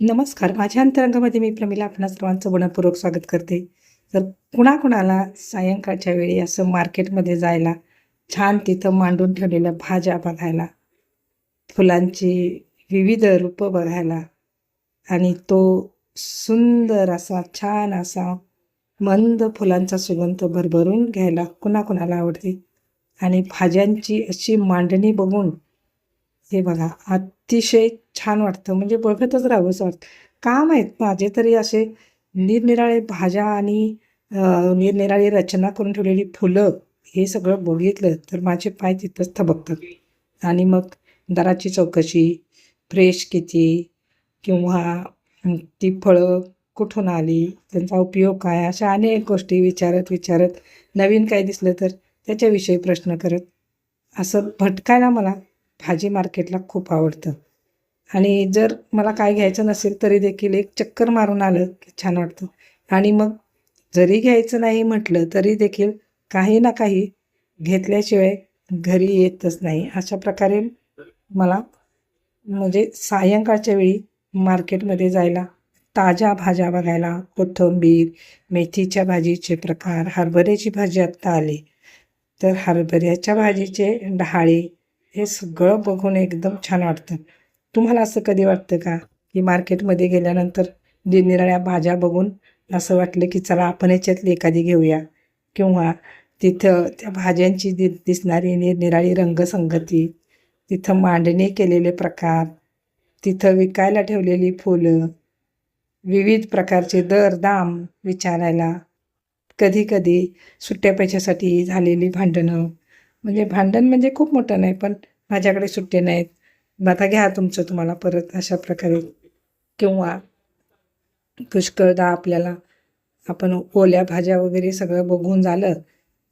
नमस्कार. माझ्या अंतरंगामध्ये मी प्रमिला आपणा सर्वांचं मनपूर्वक स्वागत करते. तर कुणाकुणाला सायंकाळच्या वेळी असं मार्केटमध्ये जायला छान तिथं मांडून ठेवलेल्या भाज्या बघायला फुलांची विविध रूपं बघायला आणि तो सुंदर असा छान असा मंद फुलांचा सुगंध भरभरून घ्यायला कुणाकुणाला आवडते? आणि भाज्यांची अशी मांडणी बघून हे बघा अतिशय छान वाटतं. म्हणजे बघतच राहावंसं वाटतं. काम आहेत माझे तरी असे निरनिराळे भाज्या आणि निरनिराळी रचना करून ठेवलेली फुलं हे सगळं बघितलं तर माझे पाय तिथंच थबकतात. आणि मग दराची चौकशी फ्रेश किती किंवा ती फळं कुठून आली त्यांचा उपयोग काय? अशा अनेक गोष्टी विचारत विचारत नवीन काय दिसलं तर त्याच्याविषयी प्रश्न करत असं भटकायला मला भाजी मार्केटला खूप आवडतं. आणि जर मला काय घ्यायचं नसेल तरी देखील एक चक्कर मारून आलं की छान वाटतं. आणि मग जरी घ्यायचं नाही म्हटलं तरी देखील काही ना काही घेतल्याशिवाय घरी येतच नाही. अशा प्रकारे मला म्हणजे सायंकाळच्या वेळी मार्केटमध्ये जायला ताज्या भाज्या बघायला कोथिंबीर मेथीच्या भाजीचे प्रकार हरभऱ्याची भाजी आत्ता आली. तर हरभऱ्याच्या भाजीचे डहाळे हे सगळं बघून एकदम छान वाटतं. तुम्हाला असं कधी वाटतं का? की मार्केटमध्ये गेल्यानंतर निरनिराळ्या भाज्या बघून असं वाटलं की चला आपण याच्यातली एखादी घेऊया? किंवा तिथं त्या भाज्यांची दि दिसणारी निरनिराळी रंगसंगती तिथं मांडणी केलेले प्रकार तिथं विकायला ठेवलेली फुलं विविध प्रकारचे दर दाम विचारायला कधी कधी सुट्ट्या पैशासाठी झालेली भांडणं. म्हणजे भांडण म्हणजे खूप मोठं नाही पण माझ्याकडे सुट्टे नाहीत. मग आता घ्या तुमचं तुम्हाला परत अशा प्रकारे. किंवा पुष्कळदा आपल्याला आपण ओल्या भाज्या वगैरे सगळं बघून झालं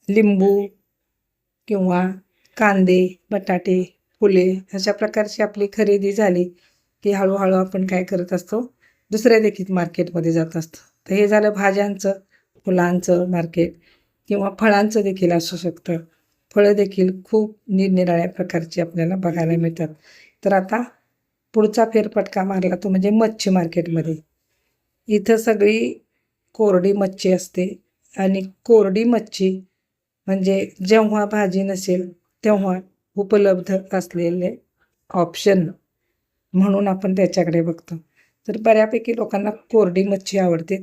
लिंबू किंवा कांदे बटाटे फुले अशा प्रकारची आपली खरेदी झाली की हळूहळू आपण काय करत असतो दुसऱ्या देखील मार्केटमध्ये जात असतो. तर हे झालं भाज्यांचं फुलांचं मार्केट किंवा फळांचं देखील असू शकतं. फळं देखील खूप निरनिराळ्या प्रकारची आपल्याला बघायला मिळतात. तर आता पुढचा फेरफटका मारला तो म्हणजे मच्छी मार्केटमध्ये. इथं सगळी कोरडी मच्छी असते आणि कोरडी मच्छी म्हणजे जेव्हा भाजी नसेल तेव्हा उपलब्ध असलेले ऑप्शन म्हणून आपण त्याच्याकडे बघतो. तर बऱ्यापैकी लोकांना कोरडी मच्छी आवडते.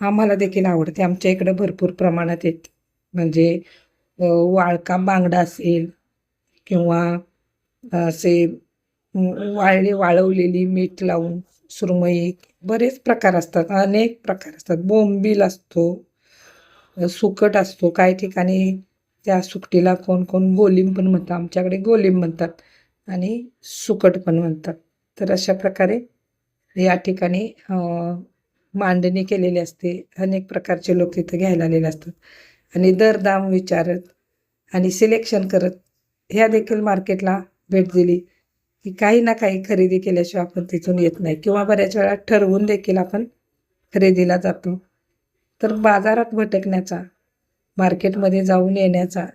आम्हाला देखील आवडते. आमच्या इकडं भरपूर प्रमाणात येते. म्हणजे वाळका बांगडा असेल किंवा असे वाळली वाळवलेली मीठ लावून सुरमई बरेच प्रकार असतात अनेक प्रकार असतात. बोंबील असतो सुकट असतो. काही ठिकाणी त्या सुकटीला कोण कोण गोलीम पण म्हणतात. आमच्याकडे गोलीम म्हणतात आणि सुकट पण म्हणतात. तर अशा प्रकारे या ठिकाणी मांडणी केलेली असते. अनेक प्रकारचे लोक इथं घ्यायला आलेले असतात. आणि दरदाम विचारत आणि सिलेक्शन करत ह्या देखील मार्केटला भेट दिली. की काही ना काही खरेदी केल्याशिवाय आपण तिथून येत नाही. किंवा बऱ्याच वेळा ठरवून देखील आपण खरेदीला जातो. तर बाजारात भटकण्याचा मार्केटमध्ये जाऊन येण्याचा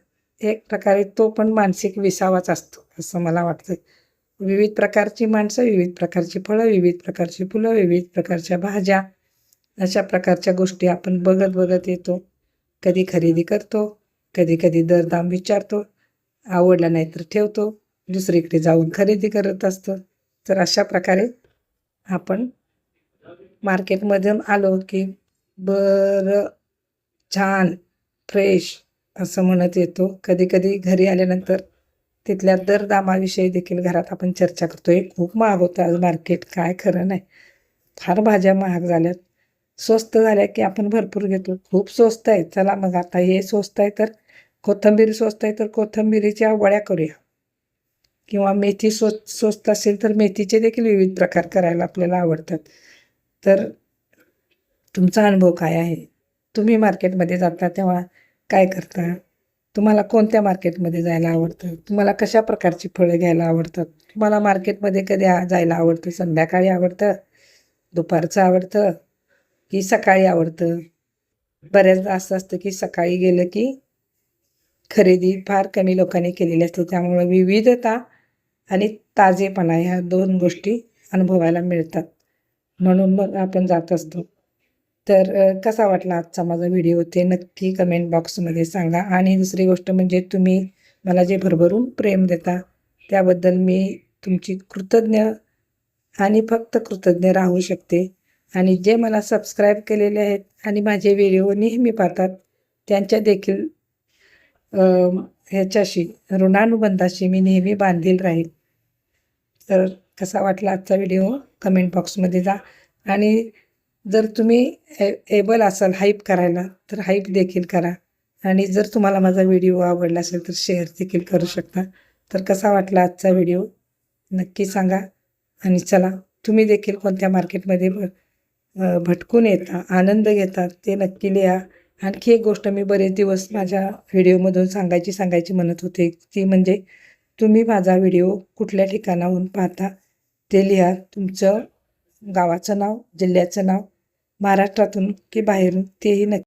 एक प्रकारे तो पण मानसिक विसावाच असतो असं मला वाटतं विविध प्रकारची माणसं विविध प्रकारची फळं विविध प्रकारची फुलं विविध प्रकारच्या भाज्या अशा प्रकारच्या गोष्टी आपण बघत बघत येतो. कधी खरेदी करतो कधी कधी दरदाम विचारतो आवडला नाही तर ठेवतो. दुसरीकडे जाऊन खरेदी करत असतो. तर अशा प्रकारे आपण मार्केटमधून आलो की बरं छान फ्रेश असं म्हणत येतो. कधी कधी घरी आल्यानंतर तिथल्या दरदामाविषयी देखील घरात आपण चर्चा करतो हे खूप महाग होतं आज मार्केट. काय खरं नाही. फार भाज्या महाग झाल्यात. स्वस्त झाल्या की आपण भरपूर घेतो. खूप स्वस्त आहे. चला मग आता हे स्वस्त आहे तर कोथंबीर स्वस्त आहे तर कोथिंबिरीच्या वड्या करूया. किंवा मेथी स्वस् स्वस्त असेल तर मेथीचे देखील विविध प्रकार करायला आपल्याला आवडतात. तर तुमचा अनुभव काय आहे? तुम्ही मार्केटमध्ये जाता तेव्हा काय करता? तुम्हाला कोणत्या मार्केटमध्ये जायला आवडतं? तुम्हाला कशा प्रकारची फळं घ्यायला आवडतात? तुम्हाला मार्केटमध्ये कधी जायला आवडतं? संध्याकाळी आवडतं? दुपारचं आवडतं? की सकाळी आवडतं? बऱ्याचदा असं असतं की सकाळी गेलं की खरेदी फार कमी लोकांनी केलेली असते. त्यामुळे विविधता आणि ताजेपणा ह्या दोन गोष्टी अनुभवायला मिळतात. म्हणून मग आपण जात असतो. तर कसा वाटला आजचा माझा व्हिडिओ? ते नक्की कमेंट बॉक्समध्ये सांगा. आणि दुसरी गोष्ट म्हणजे तुम्ही मला जे भरभरून प्रेम देता त्याबद्दल मी तुमची कृतज्ञ आणि फक्त कृतज्ञ राहू शकते. आणि जे मला सबस्क्राईब केलेले आहेत आणि माझे व्हिडिओ नेहमी पाहतात त्यांच्या देखील ह्याच्याशी ऋणानुबंधाशी मी नेहमी बांधील राहील. तर कसा वाटला आजचा व्हिडिओ? कमेंट बॉक्समध्ये जा. आणि जर तुम्ही ए एबल असाल हाईप करायला तर हाईप देखील करा. आणि जर तुम्हाला माझा व्हिडिओ आवडला असेल तर शेअर देखील करू शकता. तर कसा वाटला आजचा व्हिडिओ? नक्की सांगा. आणि चला तुम्ही देखील कोणत्या मार्केटमध्ये भटकून येता आनंद घेता ते नक्की लिहा. आणखी एक गोष्ट मी बरेच दिवस माझ्या व्हिडिओमधून सांगायची सांगायची म्हणत होते ती म्हणजे तुम्ही माझा व्हिडिओ कुठल्या ठिकाणाहून पाहता ते लिहा. तुमचं गावाचं नाव जिल्ह्याचं नाव महाराष्ट्रातून की बाहेरून तेही नक्की